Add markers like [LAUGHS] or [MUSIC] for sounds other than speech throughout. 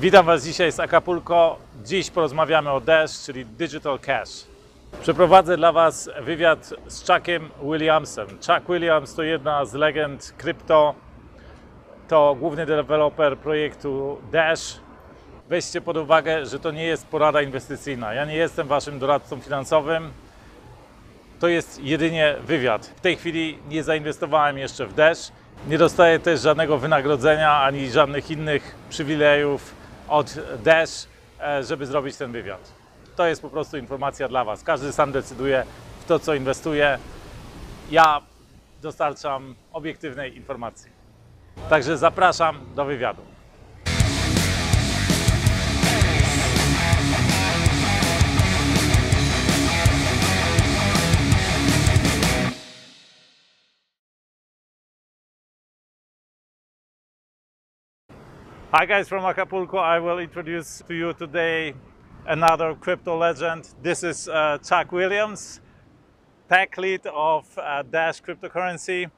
Witam Was dzisiaj z Acapulco. Dziś porozmawiamy o Dash, czyli Digital Cash. Przeprowadzę dla Was wywiad z Chuckiem Williamsem. Chuck Williams to jedna z legend krypto. To główny deweloper projektu Dash. Weźcie pod uwagę, że to nie jest porada inwestycyjna. Ja nie jestem Waszym doradcą finansowym. To jest jedynie wywiad. W tej chwili nie zainwestowałem jeszcze w Dash. Nie dostaję też żadnego wynagrodzenia ani żadnych innych przywilejów od e, żeby zrobić ten wywiad. To jest po prostu informacja dla Was. Każdy sam decyduje w to, co inwestuje. Ja dostarczam obiektywnej informacji. Także zapraszam do wywiadu. Hi guys from Acapulco. I will introduce to you today another crypto legend. This is uh, Chuck Williams, tech lead of uh, Dash cryptocurrency.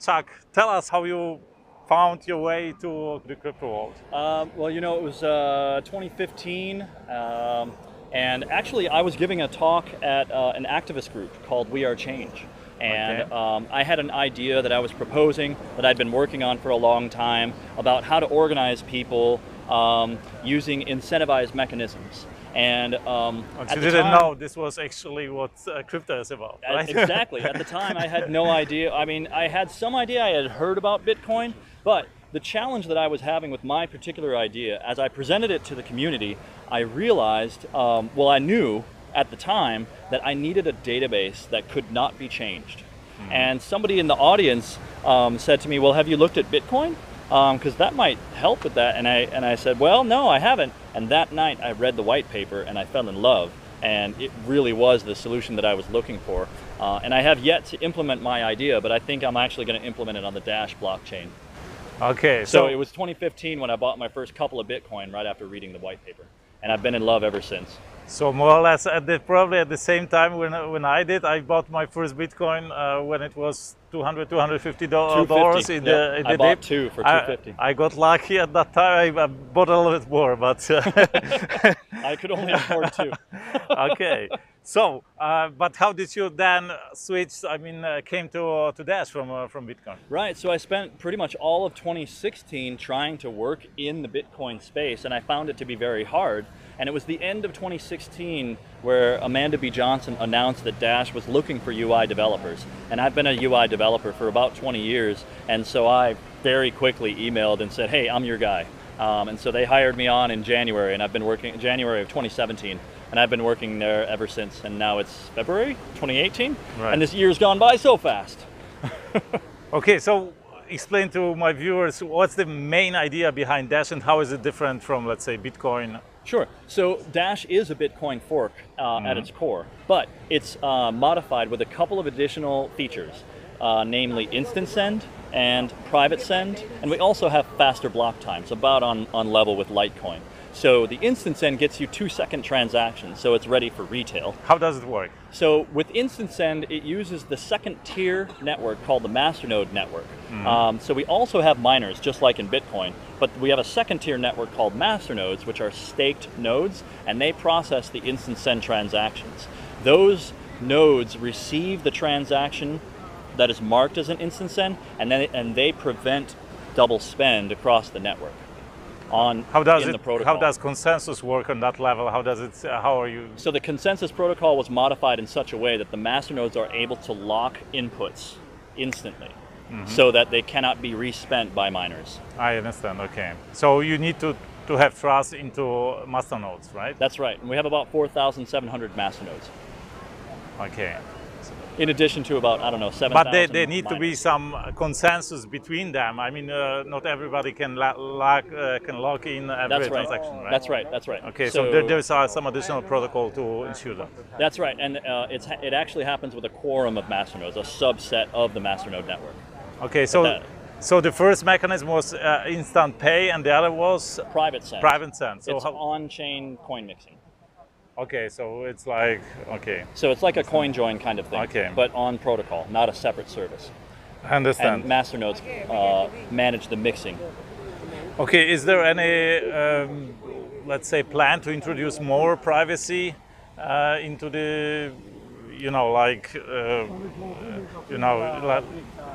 Chuck, tell us how you found your way to the crypto world. Um, well, you know, it was uh, 2015, um, and actually, I was giving a talk at uh, an activist group called We Are Change. And Okay. um, I had an idea that I was proposing that I'd been working on for a long time about how to organize people um, using incentivized mechanisms. And um, at you didn't time- know this was actually what uh, crypto is about, right? Exactly. At the time, I had no [LAUGHS] idea. I mean, I had some idea. I had heard about Bitcoin, but the challenge that I was having with my particular idea, as I presented it to the community, I realized, um, well, I knew at the time that I needed a database that could not be changed. And somebody in the audience um, said to me, "Well, have you looked at Bitcoin? Because that might help with that." And I and I said, "Well, no, I haven't." And that night, I read the white paper and I fell in love and it really was the solution that I was looking for. Uh, and I have yet to implement my idea, but I think I'm actually going to implement it on the Dash blockchain. okay, So, so, it was 2015 when I bought my first couple of Bitcoin right after reading the white paper, and I've been in love ever since. So more or less at the, probably at the same time when, when I did, I bought my first Bitcoin uh, when it was 200, 250 dollars 250, in yeah. the, in I the bought dip. two for I- 250. I, got lucky at that time. I, I bought a little bit more, but uh, [LAUGHS] I could only afford two. [LAUGHS] okay. So, uh, but how did you then switch? I mean, uh, came to uh, to Dash from uh, from Bitcoin. Right. So I spent pretty much all of 2016 trying to work in the Bitcoin space, and I found it to be very hard. And it was the end of 2016 where Amanda B. Johnson announced that Dash was looking for UI developers. And I've been a UI developer for about 20 years, and so I very quickly emailed and said, "Hey, I'm your guy." Um, and so they hired me on in January, and I've been working January of 2017, and I've been working there ever since. And now it's February 2018, Right. and this year's gone by so fast. [LAUGHS] Okay, so explain to my viewers what's the main idea behind Dash and how is it different from, let's say, Bitcoin. Sure. So Dash is a Bitcoin fork uh, at its core, but it's uh, modified with a couple of additional features, uh, namely instant send and private send, and we also have faster block times, about on, on level with Litecoin. So the instant send gets you two second transactions, so it's ready for retail. How does it work? So with Instant Send, it uses the second tier network called the Masternode network. Um, so we also have miners, just like in Bitcoin, but we have a second tier network called Masternodes, which are staked nodes, and they process the Instant Send transactions. Those nodes receive the transaction that is marked as an Instant Send, and then and they prevent double spend across the network. On How does in it? the protocol. How does consensus work on that level? How does it? Uh, how are you? So the consensus protocol was modified in such a way that the masternodes are able to lock inputs instantly so that they cannot be respent by miners. I understand. Okay, so you need to to have trust into master nodes, right? That's right. And we have about 4,700 master nodes. Okay, In addition to about, I don't know, 7,000 but there, there need to be some consensus between them. I mean, uh, not everybody can la- lock uh, can lock in every That's right. transaction, right? That's right. That's right. Okay, so, there, there's uh, some additional protocol to ensure that. That's right. And uh, it's, it actually happens with a quorum of masternodes, a subset of the masternode network. Okay, so that- so the first mechanism was uh, instant pay, and the other was Private send. private send. So it's how, on-chain coin mixing. okay, so it's like okay, So it's like a coin join kind of thing, Okay. but on protocol, not a separate service. I understand. And masternodes uh, manage the mixing. Okay, is there any, um, let's say, plan to introduce more privacy uh, into the, you know, like, uh, you know, like,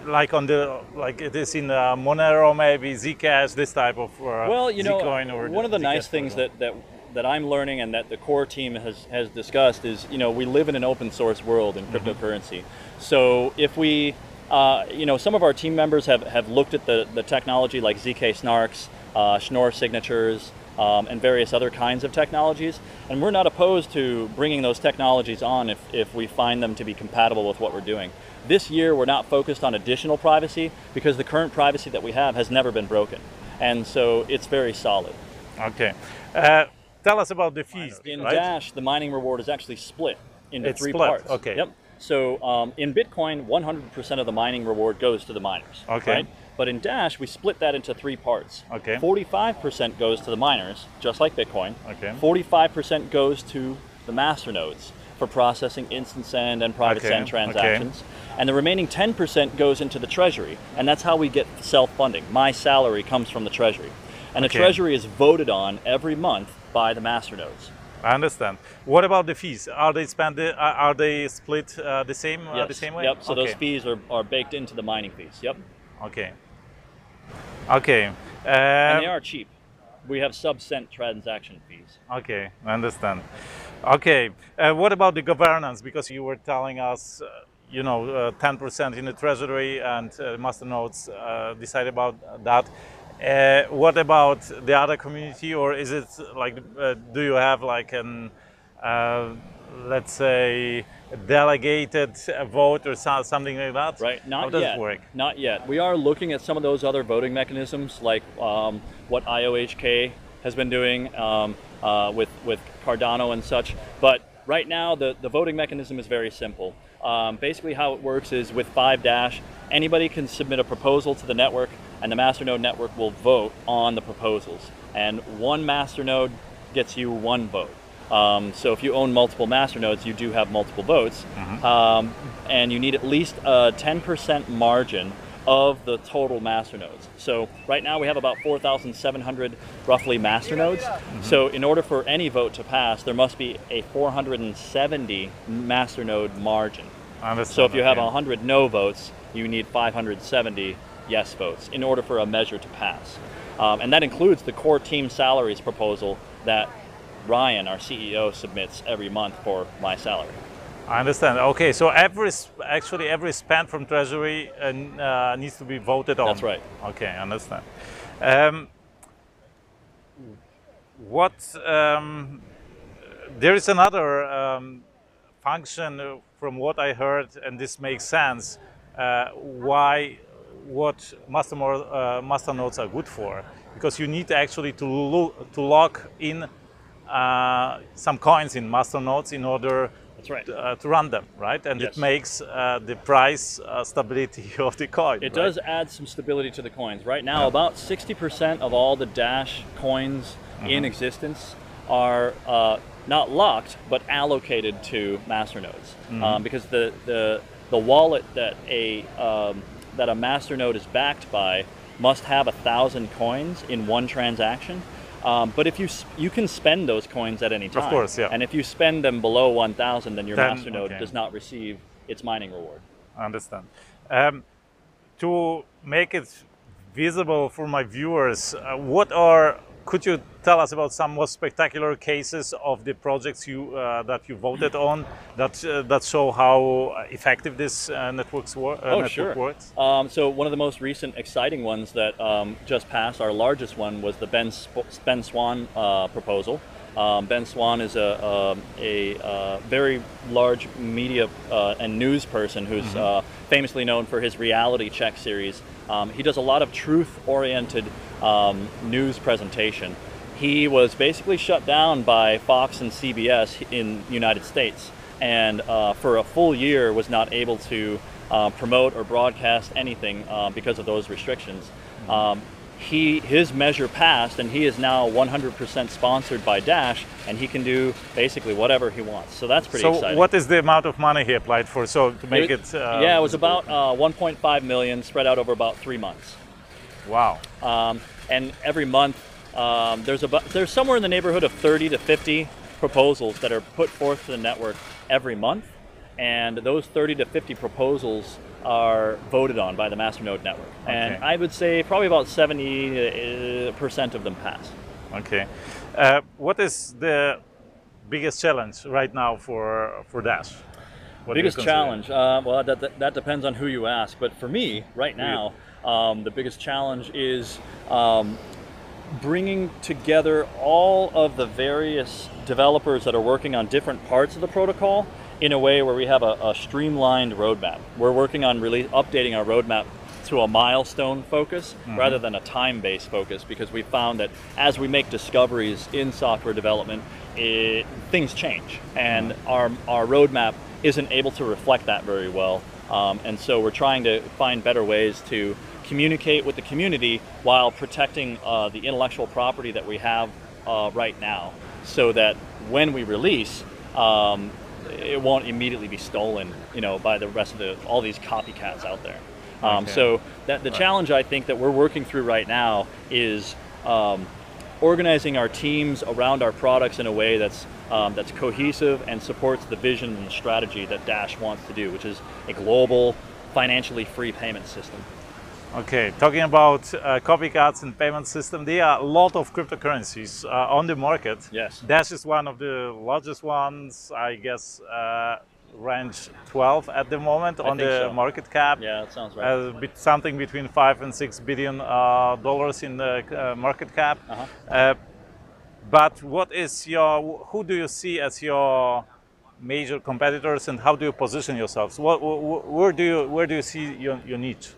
like on the, like it is in uh, Monero, maybe Zcash, this type of uh, Well, you know, or one of the Zcash nice things that, that that I'm learning and that the core team has, has discussed is, you know, we live in an open source world in cryptocurrency. So if we, uh, you know, some of our team members have, have looked at the, the technology like ZK Snarks, uh, Schnorr signatures, um, and various other kinds of technologies. And we're not opposed to bringing those technologies on if, if we find them to be compatible with what we're doing. This year, we're not focused on additional privacy because the current privacy that we have has never been broken. And so it's very solid. Okay. Uh, tell us about the fees. In right? Dash, the mining reward is actually split into It's three split, parts. okay. Yep. So um, in Bitcoin, 100% of the mining reward goes to the miners. Okay. Right? But in Dash, we split that into three parts. Okay. 45% goes to the miners, just like Bitcoin. Okay. 45% goes to the master nodes for processing instant send and private Okay, send okay. transactions. And the remaining 10% goes into the treasury. And that's how we get self funding. My salary comes from the treasury. And Okay. the treasury is voted on every month by the master nodes. I understand. What about the fees? Are they spent? uh, Are they split uh, the same? Uh, the same way? Yep. So those fees are, are baked into the mining fees. Yep. Okay. Okay. And Um, they are cheap. We have sub cent transaction fees. Okay, I understand. Okay, uh, what about the governance? Because you were telling us, uh, you know, uh, 10% in the treasury and uh, masternodes uh, decide about that. Uh, what about the other community, or is it like, uh, do you have like an, uh, let's say, delegated vote or something like that? Right. Not How does yet. it work? Not yet. We are looking at some of those other voting mechanisms, like um, what IOHK has been doing um, uh, with with Cardano and such. But right now, the the voting mechanism is very simple. Um, basically, how it works is with Five Dash, anybody can submit a proposal to the network, and the masternode network will vote on the proposals. And one masternode gets you one vote. Um, so if you own multiple masternodes, you do have multiple votes, um, and you need at least a 10% margin of the total masternodes. So right now we have about 4,700 roughly masternodes. So in order for any vote to pass, there must be a 470 masternode margin. So if you have okay. 100 no votes, you need 570 yes votes in order for a measure to pass. Um, and that includes the core team salaries proposal that Ryan, our CEO, submits every month for my salary. I understand. Okay, so every actually every spend from Treasury uh, uh, needs to be voted on. That's right. Okay, I understand. Um, what um, there is another um, function from what I heard, and this makes sense. Uh, why what master uh, master nodes are good for? Because you need actually to lo- to lock in some coins in master nodes in order That's right. uh, to run them, right? And Yes. it makes uh, the price uh, stability [LAUGHS] of the coin. It right? does add some stability to the coins. Right now, about 60% of all the Dash coins in existence are uh, not locked, but allocated to masternodes. Um, because the, the, the wallet that a, um, that a masternode is backed by must have a thousand coins in one transaction. Um, but if you you can spend those coins at any time, of course, yeah. And if you spend them below 1,000, then your Then, masternode okay. does not receive its mining reward. I understand. Um, to make it visible for my viewers, uh, what are could you tell us about some most spectacular cases of the projects you uh, that you voted on that uh, that show how effective this uh, networks wor- uh, Oh, network sure. works? Um, so one of the most recent exciting ones that um, just passed, our largest one, was the Ben, Sp- ben Swan uh, proposal. Um, ben Swan is a, um, a uh, very large media uh, and news person who's uh, famously known for his reality check series. Um, he does a lot of truth-oriented um, news presentation. He was basically shut down by Fox and CBS in the United States, and uh, for a full year was not able to uh, promote or broadcast anything uh, because of those restrictions. Um, he his measure passed, and he is now 100% sponsored by Dash, and he can do basically whatever he wants. So that's pretty so, exciting. what is the amount of money he applied for? So to make it, uh, yeah, it was about uh, 1.5 million spread out over about three months. Wow. Um, and every month, um, there's about there's somewhere in the neighborhood of 30 to 50 proposals that are put forth to the network every month, and those 30 to 50 proposals are voted on by the Masternode network. And I would say probably about 70 percent of them pass. Okay. Uh, what is the biggest challenge right now for for Dash? What biggest challenge uh, well that, that, that depends on who you ask but for me right now um, the biggest challenge is um, bringing together all of the various developers that are working on different parts of the protocol in a way where we have a, a streamlined roadmap. We're working on really updating our roadmap to a milestone focus rather than a time-based focus because we found that as we make discoveries in software development it, things change and our, our roadmap isn't able to reflect that very well. Um, and so we're trying to find better ways to communicate with the community while protecting uh, the intellectual property that we have uh, right now so that when we release um, it won't immediately be stolen you know by the rest of the all these copycats out there um, Okay. so that the challenge I think that we're working through right now is um, organizing our teams around our products in a way that's um, that's cohesive and supports the vision and strategy that Dash wants to do, which is a global, financially free payment system. Okay, talking about uh, copycats and payment system, there are a lot of cryptocurrencies uh, on the market. Yes. Dash is one of the largest ones, I guess, uh, range 12 at the moment on the so. market cap. Yeah, that sounds right. Uh, bit- something between five and six billion uh, dollars in the uh, market cap. Uh-huh. Uh, but what is your? Who do you see as your major competitors, and how do you position yourselves? What, wh- where do you where do you see your, your niche?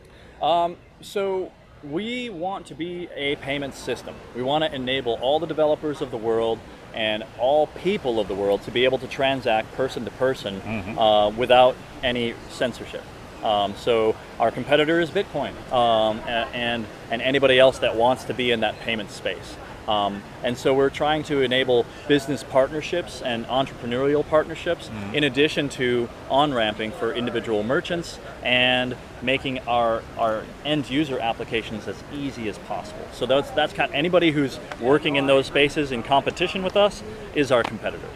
Um, so we want to be a payment system. We want to enable all the developers of the world and all people of the world to be able to transact person to person uh, without any censorship. Um, so our competitor is Bitcoin um, and and anybody else that wants to be in that payment space. Um, and so we're trying to enable business partnerships and entrepreneurial partnerships in addition to on-ramping for individual merchants and making our, our end user applications as easy as possible. So that's, that's kind anybody who's working in those spaces in competition with us is our competitor.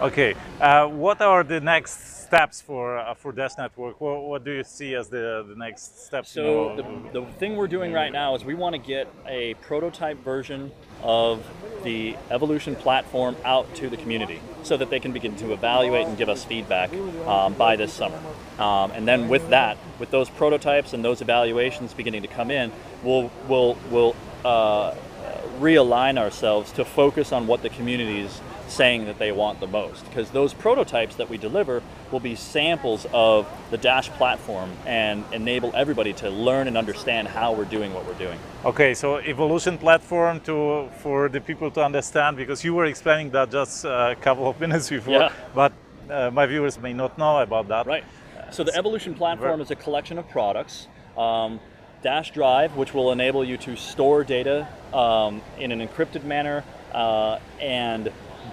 Okay, uh, what are the next steps for uh, for Dash Network? What, what do you see as the, the next steps? So the, the thing we're doing right now is we want to get a prototype version of the Evolution platform out to the community so that they can begin to evaluate and give us feedback um, by this summer. Um, and then with that, with those prototypes and those evaluations beginning to come in, we'll we'll we'll uh, realign ourselves to focus on what the community is saying that they want the most because those prototypes that we deliver will be samples of the dash platform and enable everybody to learn and understand how we're doing what we're doing Okay, so evolution platform to for the people to understand because you were explaining that just a couple of [LAUGHS] minutes before, Yeah. but uh, my viewers may not know about that. Right. So the Evolution platform is a collection of products. Um, Dash Drive, which will enable you to store data um, in an encrypted manner, uh, and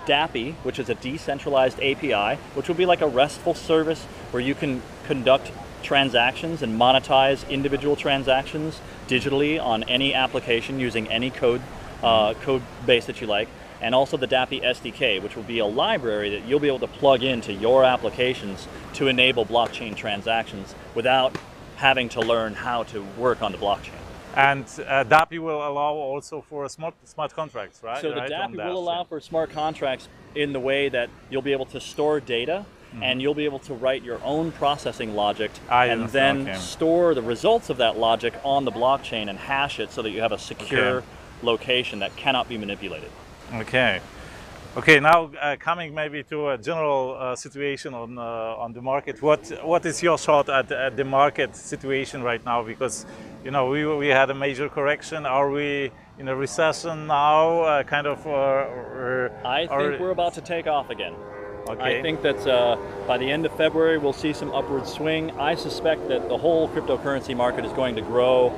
DAPI, which is a decentralized API, which will be like a RESTful service where you can conduct transactions and monetize individual transactions digitally on any application using any code uh, code base that you like and also the DAPI SDK, which will be a library that you'll be able to plug into your applications to enable blockchain transactions without having to learn how to work on the blockchain. And uh, DAPI will allow also for smart smart contracts, right? So the Right, DAPI will allow for smart contracts in the way that you'll be able to store data and you'll be able to write your own processing logic I and then okay. store the results of that logic on the blockchain and hash it so that you have a secure Okay. location that cannot be manipulated. Okay. Okay. Now uh, coming maybe to a general uh, situation on uh, on the market. What what is your thought at, at the market situation right now? Because you know we we had a major correction. Are we in a recession now? Uh, kind of. Uh, or, I think or- we're about to take off again. Okay. I think that uh, by the end of February, we'll see some upward swing. I suspect that the whole cryptocurrency market is going to grow.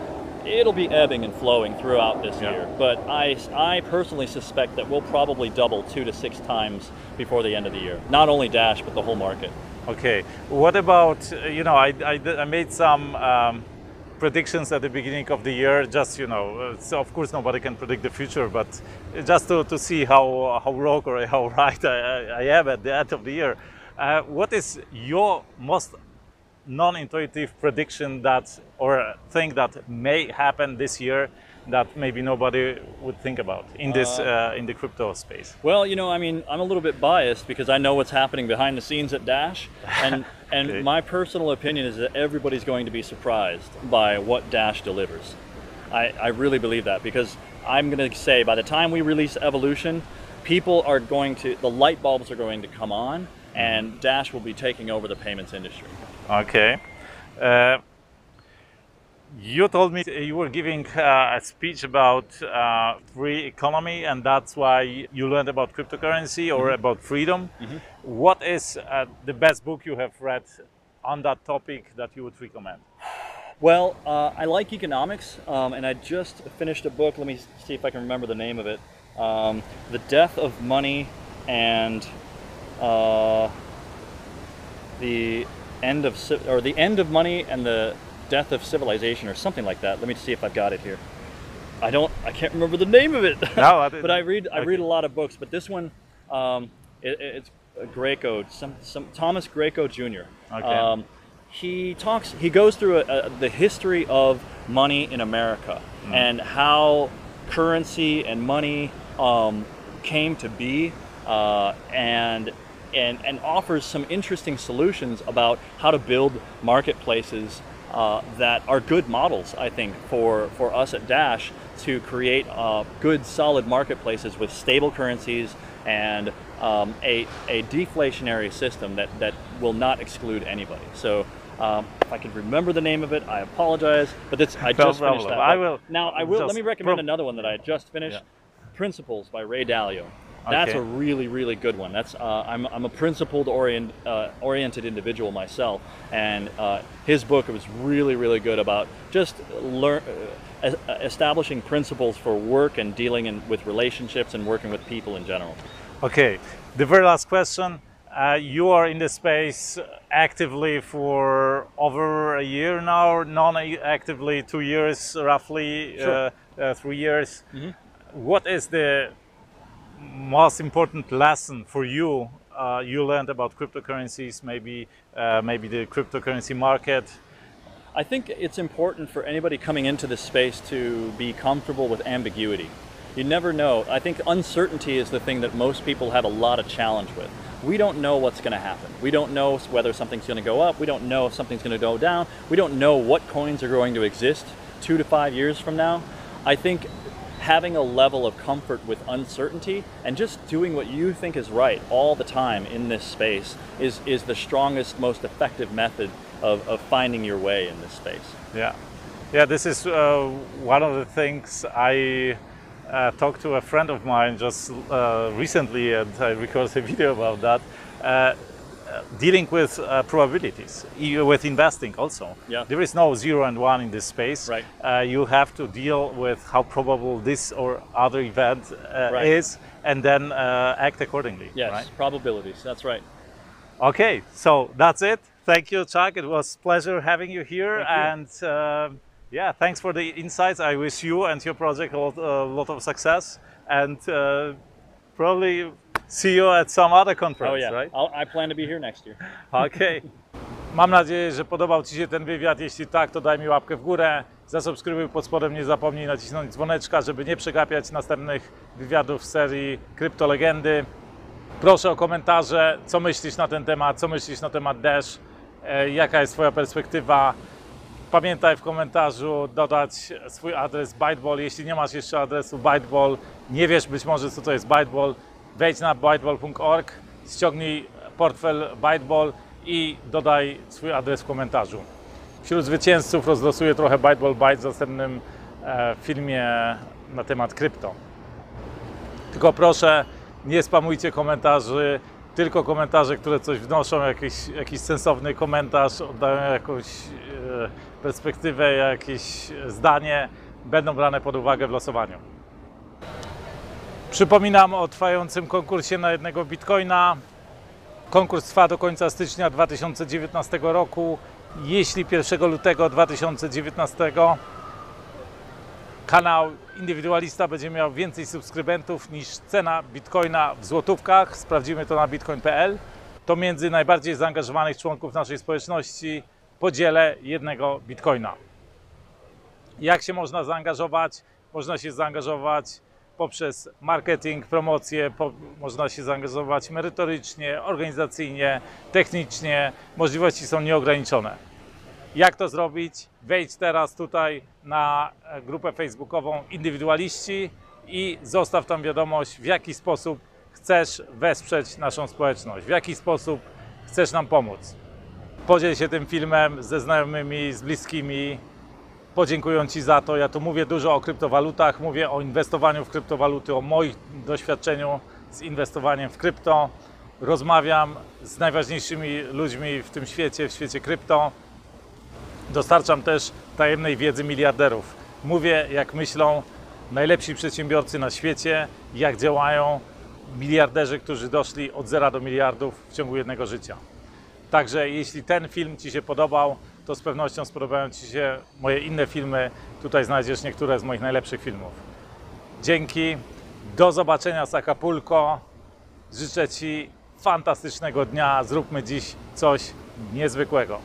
It'll be ebbing and flowing throughout this Yeah. year, but I, I personally suspect that we'll probably double two to six times before the end of the year. Not only Dash, but the whole market. Okay. What about uh, you know I, I, I made some um, predictions at the beginning of the year. Just you know, uh, so of course nobody can predict the future, but just to, to see how how wrong or how [LAUGHS] right I, I- I am at the end of the year. Uh, what is your most non-intuitive prediction that or a thing that may happen this year that maybe nobody would think about in this uh, in the crypto space? Well, you know, I mean, I'm a little bit biased because I know what's happening behind the scenes at Dash, and [LAUGHS] and Okay. my personal opinion is that everybody's going to be surprised by what Dash delivers. I, I really believe that because I'm going to say by the time we release Evolution, people are going to the light bulbs are going to come on, and Dash will be taking over the payments industry. Okay. Uh, you told me you were giving uh, a speech about uh, free economy, and that's why you learned about cryptocurrency or about freedom. What is uh, the best book you have read on that topic that you would recommend? Well, uh, I like economics, um, and I just finished a book. Let me see if I can remember the name of it. Um, the Death of Money and uh, the End of or the End of Money and the Death of Civilization, or something like that. Let me see if I've got it here. I don't. I can't remember the name of it. [LAUGHS] No, I [LAUGHS] but I read. I read a lot of books, but this one, um, it, it's Greco. Some, some Thomas Greco Jr. Okay. Um, he talks. He goes through a, a, the history of money in America and how currency and money um, came to be, uh, and and and offers some interesting solutions about how to build marketplaces uh, that are good models. I think for for us at Dash to create uh, good, solid marketplaces with stable currencies and um, a, a deflationary system that, that will not exclude anybody. So um, if I can remember the name of it, I apologize. But that's I [LAUGHS] No just finished that. I will Now I will. Let me recommend another one that I just finished. Yeah. Principles by Ray Dalio. That's Okay. a really, really good one. That's uh, I'm, I'm a principled orient, uh, oriented individual myself, and uh, his book was really, really good about just learn, uh, establishing principles for work and dealing in, with relationships and working with people in general. Okay, the very last question. Uh, you are in the space actively for over a year now, non-actively two years, roughly Sure. uh, uh, three years. What is the most important lesson for you? Uh, you learned about cryptocurrencies, maybe, uh, maybe the cryptocurrency market. I think it's important for anybody coming into this space to be comfortable with ambiguity. You never know. I think uncertainty is the thing that most people have a lot of challenge with. We don't know what's going to happen. We don't know whether something's going to go up. We don't know if something's going to go down. We don't know what coins are going to exist two to five years from now. I think having a level of comfort with uncertainty and just doing what you think is right all the time in this space is, is the strongest, most effective method of, of finding your way in this space. Yeah, yeah. This is uh, one of the things I uh, talked to a friend of mine just uh, recently, and I recorded a [LAUGHS] video about that. Uh, uh, dealing with uh, probabilities, with investing also. Yeah. There is no zero and one in this space. Right. Uh, you have to deal with how probable this or other event uh, Right. is, and then uh, act accordingly. Yes, Right? probabilities. That's right. Okay, so that's it. Thank you, Chuck. It was pleasure having you here, Thank and uh, yeah, thanks for the insights. I wish you and your project a lot, a lot of success, and uh, probably see you at some other conference, Oh yeah, right? I'll, I plan to be here next year. [LAUGHS] Okej. Mam nadzieję, że podobał Ci się ten wywiad. Jeśli tak, to daj mi łapkę w górę. Zasubskrybuj pod spodem, nie zapomnij nacisnąć dzwoneczka, żeby nie przegapiać następnych wywiadów w serii Kryptolegendy. Proszę o komentarze, co myślisz na ten temat, co myślisz na temat Dash, e, jaka jest Twoja perspektywa. Pamiętaj w komentarzu dodać swój adres Byteball. Jeśli nie masz jeszcze adresu Byteball, nie wiesz być może co to jest Byteball, wejdź na byteball.org, ściągnij portfel Byteball i dodaj swój adres w komentarzu. Wśród zwycięzców rozlosuję trochę Byteball Byte w następnym e, filmie na temat krypto. Tylko proszę, nie spamujcie komentarzy, tylko komentarze, które coś wnoszą, jakiś, jakiś sensowny komentarz, oddają jakąś e, perspektywę, jakieś zdanie, będą brane pod uwagę w losowaniu. Przypominam o trwającym konkursie na jednego bitcoina. Konkurs trwa do końca stycznia 2019 roku. Jeśli 1 lutego 2019 kanał Indywidualista będzie miał więcej subskrybentów niż cena bitcoina w złotówkach, sprawdzimy to na bitcoin.pl, to między najbardziej zaangażowanych członków naszej społeczności podzielę jednego bitcoina. Jak się można zaangażować? Można się zaangażować poprzez marketing, promocję, po, można się zaangażować merytorycznie, organizacyjnie, technicznie. Możliwości są nieograniczone. Jak to zrobić? Wejdź teraz tutaj na e, grupę facebookową Indywidualiści i zostaw tam wiadomość, w jaki sposób chcesz wesprzeć naszą społeczność, w jaki sposób chcesz nam pomóc. Podziel się tym filmem ze znajomymi, z bliskimi. Podziękuję Ci za to. Ja tu mówię dużo o kryptowalutach, mówię o inwestowaniu w kryptowaluty, o moim doświadczeniu z inwestowaniem w krypto. Rozmawiam z najważniejszymi ludźmi w tym świecie, w świecie krypto. Dostarczam też tajemnej wiedzy miliarderów. Mówię, jak myślą najlepsi przedsiębiorcy na świecie, jak działają miliarderzy, którzy doszli od zera do miliardów w ciągu jednego życia. Także jeśli ten film Ci się podobał, to z pewnością spodobają Ci się moje inne filmy. Tutaj znajdziesz niektóre z moich najlepszych filmów. Dzięki, do zobaczenia z Acapulco. Życzę Ci fantastycznego dnia. Zróbmy dziś coś niezwykłego.